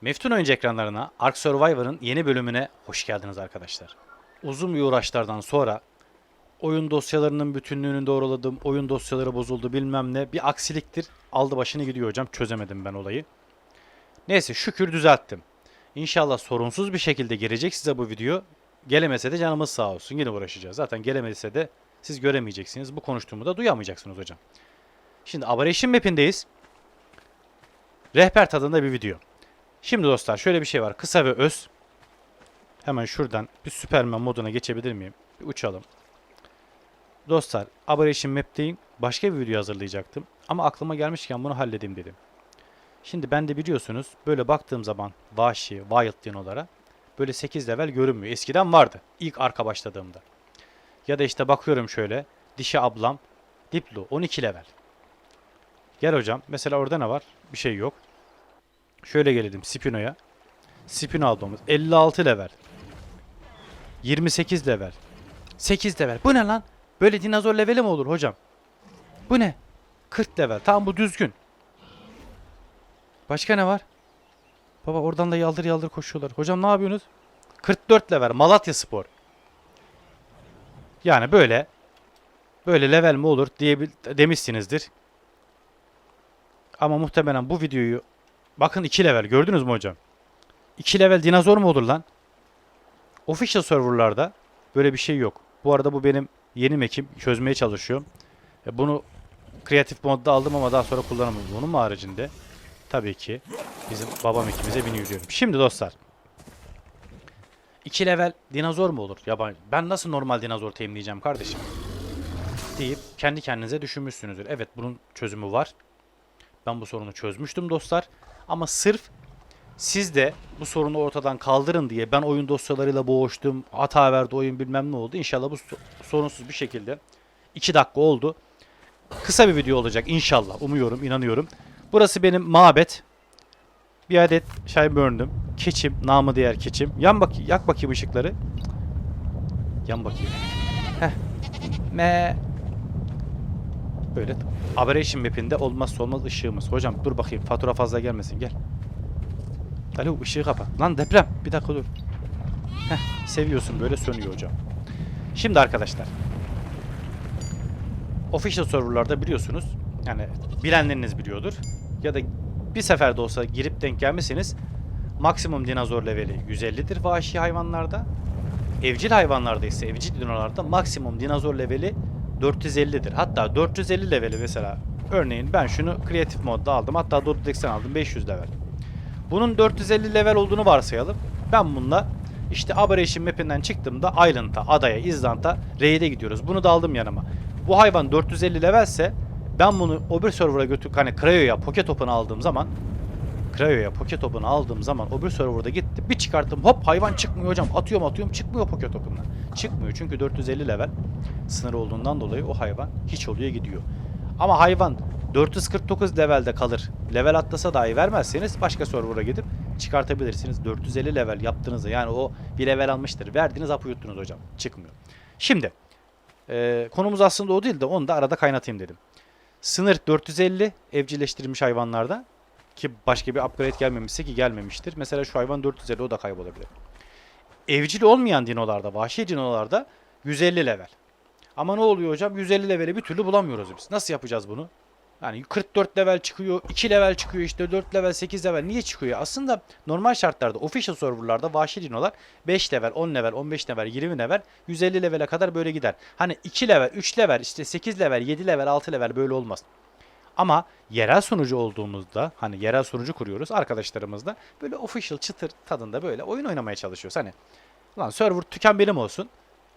Meftun oyuncu ekranlarına Ark Survivor'ın yeni bölümüne hoş geldiniz arkadaşlar. Uzun bir uğraşlardan sonra oyun dosyalarının bütünlüğünü doğruladım, oyun dosyaları bozuldu bilmem ne bir aksiliktir. Aldı başını gidiyor hocam çözemedim ben olayı. Neyse şükür düzelttim. İnşallah sorunsuz bir şekilde gelecek size bu video. Gelemese de canımız sağ olsun yine uğraşacağız. Zaten gelemese de siz göremeyeceksiniz. Bu konuştuğumu da duyamayacaksınız hocam. Şimdi Aberration Map'indeyiz. Rehber tadında bir video. Şimdi dostlar şöyle bir şey var. Kısa ve öz. Hemen şuradan bir Superman moduna geçebilir miyim? Bir uçalım. Dostlar Aberration Map'teyim. Başka bir video hazırlayacaktım. Ama aklıma gelmişken bunu halledeyim dedim. Şimdi ben de biliyorsunuz böyle baktığım zaman vahşi, wild dinolara böyle 8 level görünmüyor. Eskiden vardı. ilk arka başladığımda. Ya da işte bakıyorum şöyle. Dişi ablam Diplo 12 level. Gel hocam. Mesela orada ne var? Bir şey yok. Şöyle gelelim Spino'ya. Spino aldığımız 56 level. 28 level. 8 level. Bu ne lan? Böyle dinozor leveli mi olur hocam? Bu ne? 40 level. Tamam bu düzgün. Başka ne var? Baba oradan da yaldır yaldır koşuyorlar. Hocam ne yapıyorsunuz? 44 level. Malatya Spor. Yani böyle böyle level mi olur diye demişsinizdir. Ama muhtemelen bu videoyu bakın 2 level gördünüz mü hocam? 2 level dinozor mu olur lan? Official serverlarda böyle bir şey yok. Bu arada bu benim yeni mekim çözmeye çalışıyorum. E, Bunu kreatif modda aldım ama daha sonra kullanamadım. Bunun mu haricinde? Tabii ki bizim babam ekimize diyorum. Şimdi dostlar. 2 level dinozor mu olur? Yabancı. Ben nasıl normal dinozor teyimleyeceğim kardeşim? Deyip kendi kendinize düşünmüşsünüzdür. Evet bunun çözümü var. Ben bu sorunu çözmüştüm dostlar. Ama sırf siz de bu sorunu ortadan kaldırın diye ben oyun dosyalarıyla boğuştum. Hata verdi oyun bilmem ne oldu. İnşallah bu so- sorunsuz bir şekilde 2 dakika oldu. Kısa bir video olacak inşallah. Umuyorum, inanıyorum. Burası benim mabet. Bir adet şey börndüm. Keçim, namı diğer keçim. Yan bak, yak bakayım ışıkları. Yan bakayım. Heh. Me. Böyle Aberration map'inde olmazsa olmaz ışığımız. Hocam dur bakayım fatura fazla gelmesin gel. Alo ışığı kapa. Lan deprem. Bir dakika dur. Heh, seviyorsun böyle sönüyor hocam. Şimdi arkadaşlar. Official serverlarda biliyorsunuz. Yani bilenleriniz biliyordur. Ya da bir seferde olsa girip denk gelmeseniz maksimum dinozor leveli 150'dir vahşi hayvanlarda. Evcil hayvanlarda ise evcil dinolarda maksimum dinozor leveli 450'dir. Hatta 450 leveli mesela. Örneğin ben şunu kreatif modda aldım. Hatta Dodex'ten aldım 500 level. Bunun 450 level olduğunu varsayalım. Ben bununla işte Aberration map'inden çıktığımda Island'a, adaya, Island'a raid'e gidiyoruz. Bunu da aldım yanıma. Bu hayvan 450 levelse ben bunu o bir server'a götür hani Cryo'ya poket topunu aldığım zaman Cryo'ya poket topunu aldığım zaman o bir server'da gitti. Bir çıkarttım hop hayvan çıkmıyor hocam. Atıyorum atıyorum çıkmıyor poket topundan. Çıkmıyor çünkü 450 level sınır olduğundan dolayı o hayvan hiç oluyor gidiyor. Ama hayvan 449 levelde kalır. Level atlasa dahi vermezseniz başka server'a gidip çıkartabilirsiniz. 450 level yaptığınızda yani o bir level almıştır. Verdiğiniz hapı yuttunuz hocam. Çıkmıyor. Şimdi e, konumuz aslında o değil de onu da arada kaynatayım dedim. Sınır 450 evcilleştirilmiş hayvanlarda ki başka bir upgrade gelmemişse ki gelmemiştir. Mesela şu hayvan 450 o da kaybolabilir. Evcil olmayan dinolarda, vahşi dinolarda 150 level. Ama ne oluyor hocam? 150 leveli bir türlü bulamıyoruz biz. Nasıl yapacağız bunu? Yani 44 level çıkıyor, 2 level çıkıyor işte 4 level, 8 level niye çıkıyor? Aslında normal şartlarda official serverlarda vahşi dinolar 5 level, 10 level, 15 level, 20 level, 150 levele kadar böyle gider. Hani 2 level, 3 level, işte 8 level, 7 level, 6 level böyle olmaz. Ama yerel sunucu olduğumuzda hani yerel sunucu kuruyoruz arkadaşlarımızla böyle official çıtır tadında böyle oyun oynamaya çalışıyoruz. Hani lan server tüken benim olsun.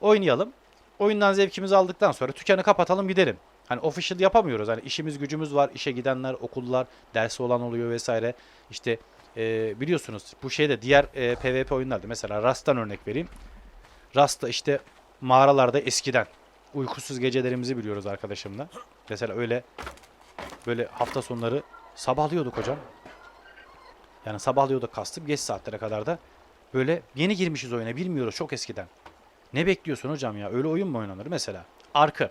Oynayalım. Oyundan zevkimizi aldıktan sonra tükeni kapatalım gidelim. Hani official yapamıyoruz. Hani işimiz gücümüz var. işe gidenler, okullar, dersi olan oluyor vesaire. İşte e, biliyorsunuz bu şeyde diğer e, PvP oyunlarda mesela Rust'tan örnek vereyim. Rust'ta işte mağaralarda eskiden uykusuz gecelerimizi biliyoruz arkadaşımla. Mesela öyle böyle hafta sonları sabahlıyorduk hocam. Yani sabahlıyorduk kastım geç saatlere kadar da böyle yeni girmişiz oyuna bilmiyoruz çok eskiden. Ne bekliyorsun hocam ya? Öyle oyun mu oynanır mesela? Arkı.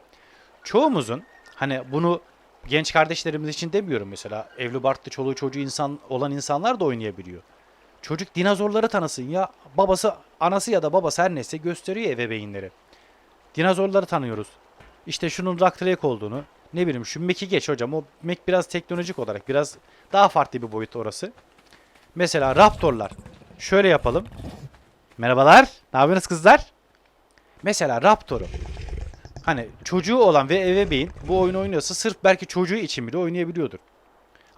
Çoğumuzun hani bunu genç kardeşlerimiz için demiyorum mesela. Evli barklı çoluğu çocuğu insan olan insanlar da oynayabiliyor. Çocuk dinozorları tanısın ya. Babası, anası ya da babası her neyse gösteriyor ebeveynleri. Dinozorları tanıyoruz. İşte şunun Raktrek olduğunu. Ne bileyim şu Mac'i geç hocam. O Mac biraz teknolojik olarak biraz daha farklı bir boyut orası. Mesela Raptor'lar. Şöyle yapalım. Merhabalar. Ne yapıyorsunuz kızlar? Mesela Raptor'u. Hani çocuğu olan ve ebeveyn bu oyunu oynuyorsa sırf belki çocuğu için bile oynayabiliyordur.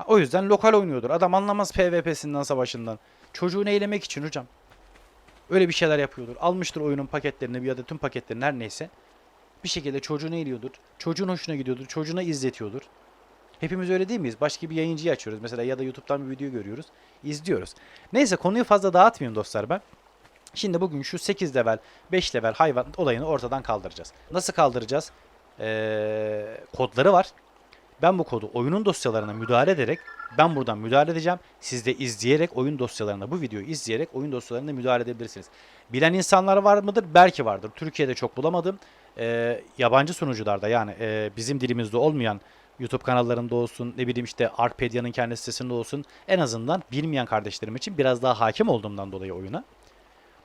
O yüzden lokal oynuyordur. Adam anlamaz PvP'sinden savaşından. Çocuğunu eylemek için hocam. Öyle bir şeyler yapıyordur. Almıştır oyunun paketlerini ya da tüm paketlerini her neyse. Bir şekilde çocuğunu eğliyordur. Çocuğun hoşuna gidiyordur. Çocuğuna izletiyordur. Hepimiz öyle değil miyiz? Başka bir yayıncıyı açıyoruz mesela ya da YouTube'dan bir video görüyoruz. izliyoruz. Neyse konuyu fazla dağıtmayayım dostlar ben. Şimdi bugün şu 8 level, 5 level hayvan olayını ortadan kaldıracağız. Nasıl kaldıracağız? Ee, kodları var. Ben bu kodu oyunun dosyalarına müdahale ederek ben buradan müdahale edeceğim. Siz de izleyerek oyun dosyalarına bu videoyu izleyerek oyun dosyalarına müdahale edebilirsiniz. Bilen insanlar var mıdır? Belki vardır. Türkiye'de çok bulamadım. Ee, yabancı sunucularda yani e, bizim dilimizde olmayan YouTube kanallarında olsun ne bileyim işte Arkpedia'nın kendi sitesinde olsun en azından bilmeyen kardeşlerim için biraz daha hakim olduğumdan dolayı oyuna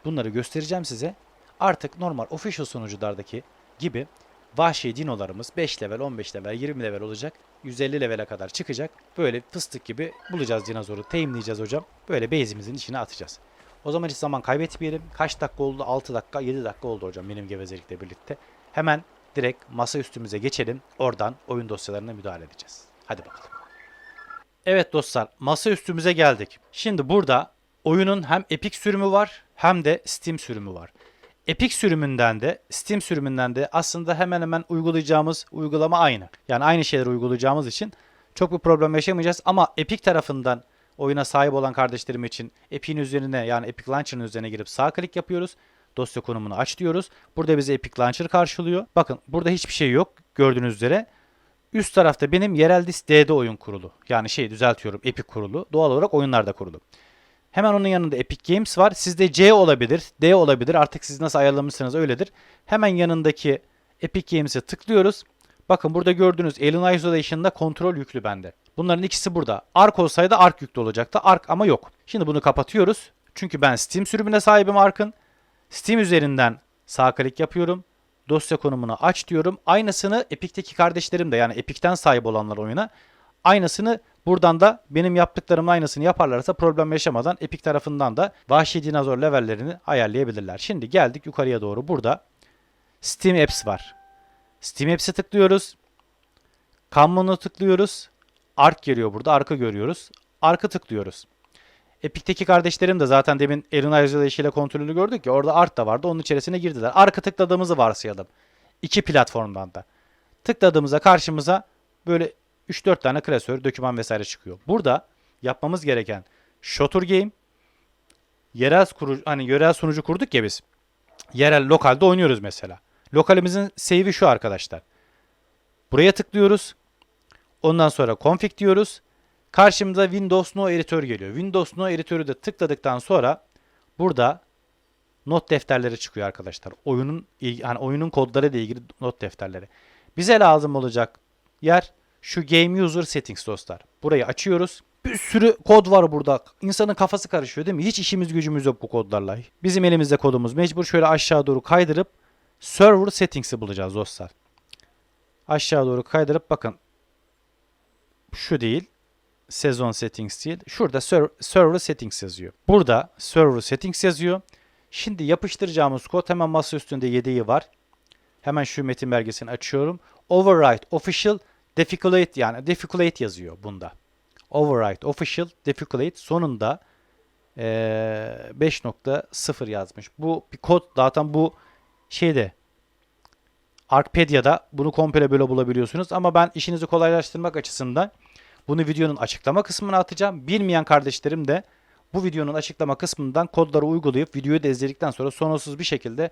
bunları göstereceğim size. Artık normal official sunuculardaki gibi vahşi dinolarımız 5 level, 15 level, 20 level olacak. 150 levele kadar çıkacak. Böyle fıstık gibi bulacağız dinozoru. Teyimleyeceğiz hocam. Böyle base'imizin içine atacağız. O zaman hiç zaman kaybetmeyelim. Kaç dakika oldu? 6 dakika, 7 dakika oldu hocam benim gevezelikle birlikte. Hemen direkt masa üstümüze geçelim. Oradan oyun dosyalarına müdahale edeceğiz. Hadi bakalım. Evet dostlar, masa üstümüze geldik. Şimdi burada oyunun hem Epic sürümü var hem de Steam sürümü var. Epic sürümünden de Steam sürümünden de aslında hemen hemen uygulayacağımız uygulama aynı. Yani aynı şeyleri uygulayacağımız için çok bir problem yaşamayacağız ama Epic tarafından oyuna sahip olan kardeşlerim için Epic'in üzerine yani Epic Launcher'ın üzerine girip sağ klik yapıyoruz. Dosya konumunu aç diyoruz. Burada bize Epic Launcher karşılıyor. Bakın burada hiçbir şey yok gördüğünüz üzere. Üst tarafta benim yerel disk D'de oyun kurulu. Yani şey düzeltiyorum Epic kurulu. Doğal olarak oyunlarda kurulu. Hemen onun yanında Epic Games var. Sizde C olabilir, D olabilir. Artık siz nasıl ayarlamışsınız öyledir. Hemen yanındaki Epic Games'e tıklıyoruz. Bakın burada gördüğünüz Alien Isolation'da kontrol yüklü bende. Bunların ikisi burada. Ark olsaydı Ark yüklü olacaktı. Ark ama yok. Şimdi bunu kapatıyoruz. Çünkü ben Steam sürümüne sahibim Ark'ın. Steam üzerinden sağ klik yapıyorum. Dosya konumunu aç diyorum. Aynısını Epic'teki kardeşlerim de yani Epic'ten sahip olanlar oyuna aynısını buradan da benim yaptıklarımın aynısını yaparlarsa problem yaşamadan Epic tarafından da vahşi dinozor levellerini ayarlayabilirler. Şimdi geldik yukarıya doğru. Burada Steam Apps var. Steam Apps'e tıklıyoruz. Common'u tıklıyoruz. Ark geliyor burada. Ark'ı görüyoruz. Ark'ı tıklıyoruz. Epic'teki kardeşlerim de zaten demin Erin Isolation ile kontrolünü gördük ya orada Ark da vardı. Onun içerisine girdiler. Ark'ı tıkladığımızı varsayalım. İki platformdan da. Tıkladığımızda karşımıza böyle 3-4 tane klasör, doküman vesaire çıkıyor. Burada yapmamız gereken Shotur Game yerel kurucu hani yerel sunucu kurduk ya biz. Yerel lokalde oynuyoruz mesela. Lokalimizin save'i şu arkadaşlar. Buraya tıklıyoruz. Ondan sonra config diyoruz. Karşımıza Windows No Editor geliyor. Windows No Editor'ı da tıkladıktan sonra burada not defterleri çıkıyor arkadaşlar. Oyunun yani oyunun kodları ile ilgili not defterleri. Bize lazım olacak yer şu Game User Settings dostlar. Burayı açıyoruz. Bir sürü kod var burada. İnsanın kafası karışıyor değil mi? Hiç işimiz gücümüz yok bu kodlarla. Bizim elimizde kodumuz. Mecbur şöyle aşağı doğru kaydırıp Server Settings'i bulacağız dostlar. Aşağı doğru kaydırıp bakın. Şu değil. Sezon Settings değil. Şurada ser- Server Settings yazıyor. Burada Server Settings yazıyor. Şimdi yapıştıracağımız kod hemen masa üstünde yedeği var. Hemen şu metin belgesini açıyorum. Override Official Difficulate yani Difficulate yazıyor bunda. Override Official Difficulate sonunda eee, 5.0 yazmış. Bu bir kod zaten bu şeyde Arkpedia'da bunu komple böyle bulabiliyorsunuz ama ben işinizi kolaylaştırmak açısından bunu videonun açıklama kısmına atacağım. Bilmeyen kardeşlerim de bu videonun açıklama kısmından kodları uygulayıp videoyu da izledikten sonra sorunsuz bir şekilde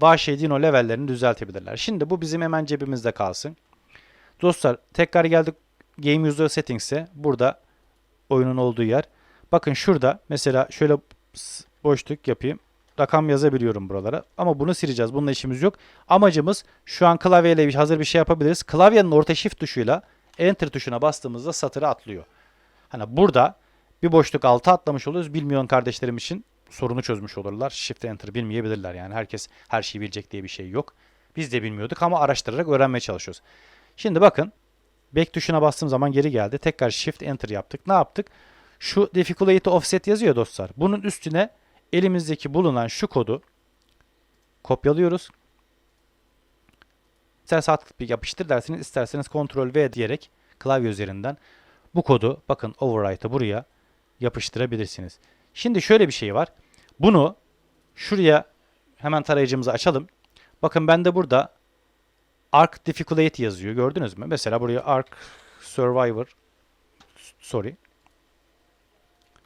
vahşi dino levellerini düzeltebilirler. Şimdi bu bizim hemen cebimizde kalsın. Dostlar tekrar geldik Game User Settings'e. Burada oyunun olduğu yer. Bakın şurada mesela şöyle boşluk yapayım. Rakam yazabiliyorum buralara. Ama bunu sileceğiz. Bununla işimiz yok. Amacımız şu an klavyeyle hazır bir şey yapabiliriz. Klavyenin orta shift tuşuyla enter tuşuna bastığımızda satırı atlıyor. Hani burada Bir boşluk altı atlamış oluyoruz. Bilmeyen kardeşlerim için sorunu çözmüş olurlar. Shift Enter bilmeyebilirler yani. Herkes her şeyi bilecek diye bir şey yok. Biz de bilmiyorduk ama araştırarak öğrenmeye çalışıyoruz. Şimdi bakın. Back tuşuna bastığım zaman geri geldi. Tekrar Shift Enter yaptık. Ne yaptık? Şu difficulty offset yazıyor dostlar. Bunun üstüne elimizdeki bulunan şu kodu kopyalıyoruz. İster sağ tıklayıp yapıştır dersiniz, isterseniz Ctrl V diyerek klavye üzerinden bu kodu bakın overwrite'ı buraya yapıştırabilirsiniz. Şimdi şöyle bir şey var. Bunu şuraya hemen tarayıcımızı açalım. Bakın ben de burada Arc Difficulty yazıyor. Gördünüz mü? Mesela buraya Arc Survivor sorry.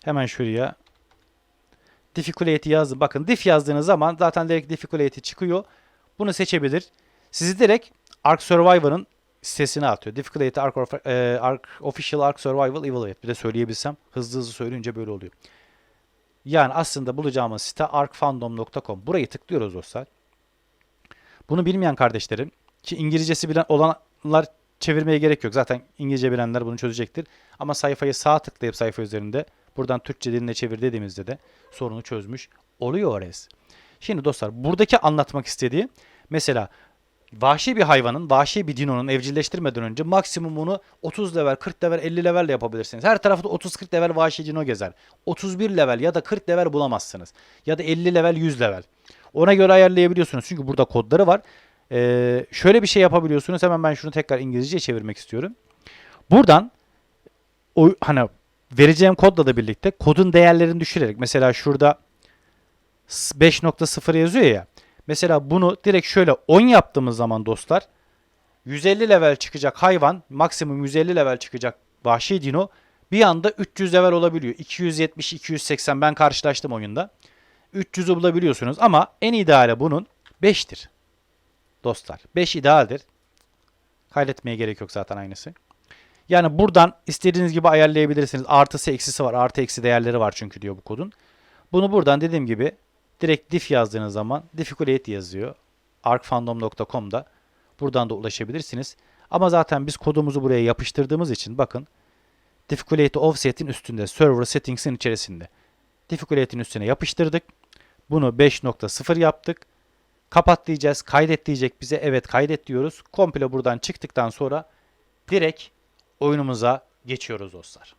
Hemen şuraya Difficulty yazdım. Bakın diff yazdığınız zaman zaten direkt Difficulty çıkıyor. Bunu seçebilir. Sizi direkt Ark Survivor'ın sitesine atıyor. Difficulty Ark, Orf- e, Ark Official Ark Survival Evaluate. Bir de söyleyebilsem hızlı hızlı söyleyince böyle oluyor. Yani aslında bulacağımız site arkfandom.com. Burayı tıklıyoruz dostlar. Bunu bilmeyen kardeşlerim ki İngilizcesi bilen olanlar çevirmeye gerek yok. Zaten İngilizce bilenler bunu çözecektir. Ama sayfayı sağ tıklayıp sayfa üzerinde buradan Türkçe diline çevir dediğimizde de sorunu çözmüş oluyor res. Şimdi dostlar buradaki anlatmak istediği mesela vahşi bir hayvanın, vahşi bir dinonun evcilleştirmeden önce maksimumunu 30 level, 40 level, 50 level ile yapabilirsiniz. Her tarafta 30-40 level vahşi dino gezer. 31 level ya da 40 level bulamazsınız. Ya da 50 level, 100 level. Ona göre ayarlayabiliyorsunuz. Çünkü burada kodları var. Ee, şöyle bir şey yapabiliyorsunuz. Hemen ben şunu tekrar İngilizceye çevirmek istiyorum. Buradan o hani vereceğim kodla da birlikte kodun değerlerini düşürerek mesela şurada 5.0 yazıyor ya. Mesela bunu direkt şöyle 10 yaptığımız zaman dostlar 150 level çıkacak hayvan maksimum 150 level çıkacak vahşi dino bir anda 300 level olabiliyor. 270 280 ben karşılaştım oyunda. 300'ü bulabiliyorsunuz ama en ideali bunun 5'tir. Dostlar 5 idealdir. Kaydetmeye gerek yok zaten aynısı. Yani buradan istediğiniz gibi ayarlayabilirsiniz. Artısı eksisi var. Artı eksi değerleri var çünkü diyor bu kodun. Bunu buradan dediğim gibi direkt diff yazdığınız zaman difficulty yazıyor. arkfandom.com'da buradan da ulaşabilirsiniz. Ama zaten biz kodumuzu buraya yapıştırdığımız için bakın difficulty offset'in üstünde server settings'in içerisinde. Difficulty'nin üstüne yapıştırdık. Bunu 5.0 yaptık. Kapat diyeceğiz. Kaydet diyecek bize. Evet kaydet diyoruz. Komple buradan çıktıktan sonra direkt oyunumuza geçiyoruz dostlar.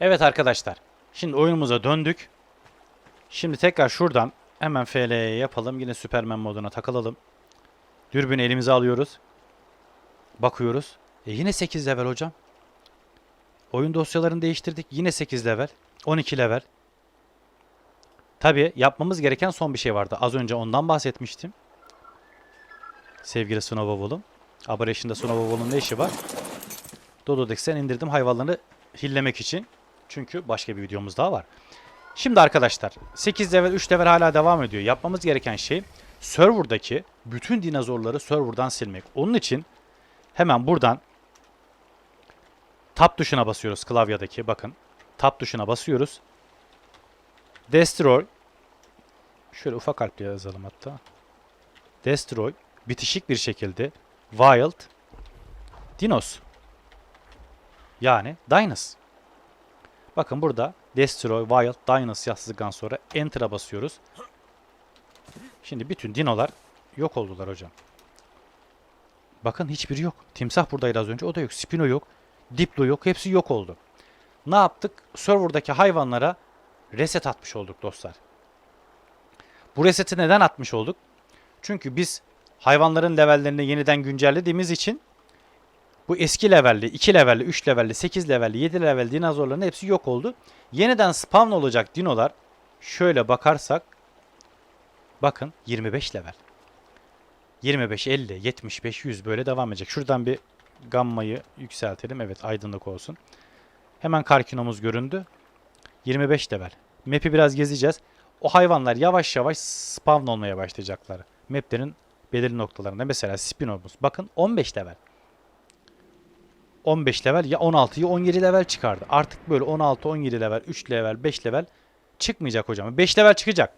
Evet arkadaşlar. Şimdi oyunumuza döndük. Şimdi tekrar şuradan hemen FL'ye yapalım. Yine Superman moduna takılalım. Dürbünü elimize alıyoruz. Bakıyoruz. E yine 8 level hocam. Oyun dosyalarını değiştirdik. Yine 8 level. 12 level. Tabi yapmamız gereken son bir şey vardı. Az önce ondan bahsetmiştim. Sevgili Snowball'um. Aberration'da Snowball'un ne işi var? Dododex'ten indirdim hayvanlarını hillemek için. Çünkü başka bir videomuz daha var. Şimdi arkadaşlar 8 level 3 level hala devam ediyor. Yapmamız gereken şey serverdaki bütün dinozorları serverdan silmek. Onun için hemen buradan tab tuşuna basıyoruz klavyedeki bakın. Tab tuşuna basıyoruz. Destroy şöyle ufak harfle yazalım hatta. Destroy bitişik bir şekilde Wild Dinos yani Dinos. Bakın burada Destroy Wild Dinos yazdıktan sonra Enter'a basıyoruz. Şimdi bütün dinolar yok oldular hocam. Bakın hiçbiri yok. Timsah buradaydı az önce. O da yok. Spino yok. Diplo yok. Hepsi yok oldu. Ne yaptık? Serverdaki hayvanlara reset atmış olduk dostlar. Bu reseti neden atmış olduk? Çünkü biz hayvanların levellerini yeniden güncellediğimiz için bu eski levelli, 2 levelli, 3 levelli, 8 levelli, 7 levelli dinozorların hepsi yok oldu. Yeniden spawn olacak dinolar şöyle bakarsak bakın 25 level. 25, 50, 75, 100 böyle devam edecek. Şuradan bir gammayı yükseltelim. Evet aydınlık olsun. Hemen karkinomuz göründü. 25 level. Map'i biraz gezeceğiz. O hayvanlar yavaş yavaş spawn olmaya başlayacaklar. Map'lerin belirli noktalarında. Mesela Spinomuz. Bakın 15 level. 15 level ya 16 ya 17 level çıkardı. Artık böyle 16, 17 level, 3 level, 5 level çıkmayacak hocam. 5 level çıkacak.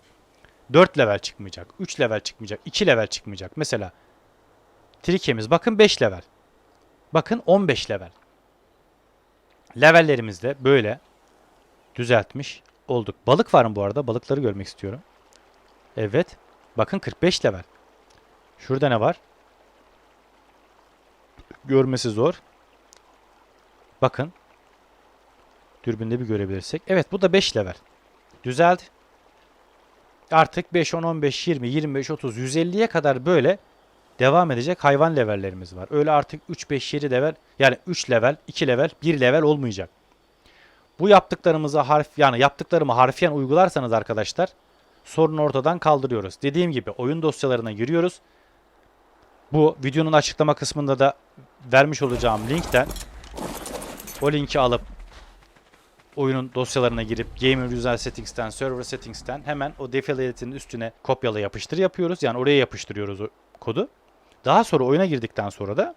4 level çıkmayacak. 3 level çıkmayacak. 2 level çıkmayacak. Mesela Trike'miz bakın 5 level. Bakın 15 level. Levellerimizde böyle Düzeltmiş olduk. Balık var mı bu arada? Balıkları görmek istiyorum. Evet. Bakın 45 level. Şurada ne var? Görmesi zor. Bakın. Dürbünde bir görebilirsek. Evet bu da 5 level. Düzeldi. Artık 5, 10, 15, 20, 25, 30, 150'ye kadar böyle devam edecek hayvan levellerimiz var. Öyle artık 3, 5, 7 level yani 3 level, 2 level, 1 level olmayacak. Bu yaptıklarımızı harf yani yaptıklarımı harfiyen uygularsanız arkadaşlar sorunu ortadan kaldırıyoruz. Dediğim gibi oyun dosyalarına giriyoruz. Bu videonun açıklama kısmında da vermiş olacağım linkten o linki alıp oyunun dosyalarına girip Gamer User Settings'ten, Server Settings'ten hemen o defiliate'in üstüne kopyala yapıştır yapıyoruz. Yani oraya yapıştırıyoruz o kodu. Daha sonra oyuna girdikten sonra da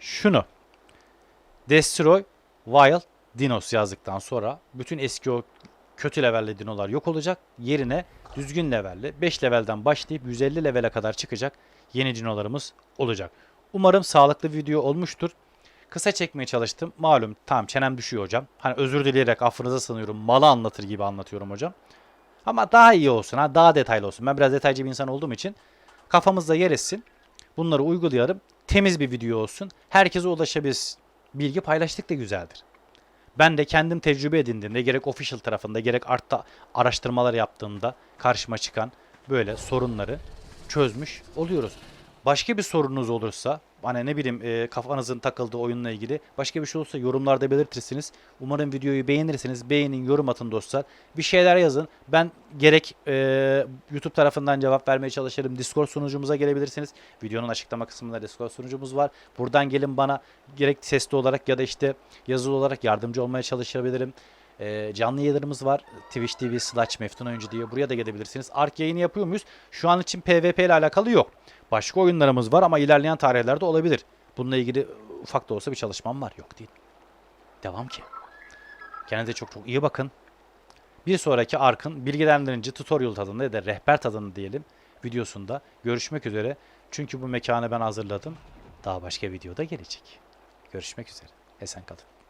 şunu Destroy Wild Dinos yazdıktan sonra bütün eski o kötü levelli dinolar yok olacak. Yerine düzgün levelli 5 levelden başlayıp 150 levele kadar çıkacak yeni dinolarımız olacak. Umarım sağlıklı video olmuştur. Kısa çekmeye çalıştım. Malum tamam çenem düşüyor hocam. Hani özür dileyerek affınıza sığınıyorum. Malı anlatır gibi anlatıyorum hocam. Ama daha iyi olsun ha daha detaylı olsun. Ben biraz detaycı bir insan olduğum için kafamızda yer etsin. Bunları uygulayalım. Temiz bir video olsun. Herkese ulaşabilsin. Bilgi paylaştık da güzeldir. Ben de kendim tecrübe edindiğimde gerek official tarafında gerek artta araştırmalar yaptığımda karşıma çıkan böyle sorunları çözmüş oluyoruz. Başka bir sorunuz olursa hani ne bileyim e, kafanızın takıldığı oyunla ilgili başka bir şey olursa yorumlarda belirtirsiniz. Umarım videoyu beğenirsiniz. Beğenin, yorum atın dostlar. Bir şeyler yazın. Ben gerek e, YouTube tarafından cevap vermeye çalışırım. Discord sunucumuza gelebilirsiniz. Videonun açıklama kısmında Discord sunucumuz var. Buradan gelin bana gerek sesli olarak ya da işte yazılı olarak yardımcı olmaya çalışabilirim. E, canlı yayınlarımız var. Twitch TV slash Meftun Oyuncu diye. Buraya da gelebilirsiniz. Ark yayını yapıyor muyuz? Şu an için PvP ile alakalı yok. Başka oyunlarımız var ama ilerleyen tarihlerde olabilir. Bununla ilgili ufak da olsa bir çalışmam var. Yok değil. Devam ki. Kendinize çok çok iyi bakın. Bir sonraki Ark'ın bilgilendirici tutorial tadında ya da rehber tadında diyelim videosunda görüşmek üzere. Çünkü bu mekanı ben hazırladım. Daha başka videoda gelecek. Görüşmek üzere. Esen kalın.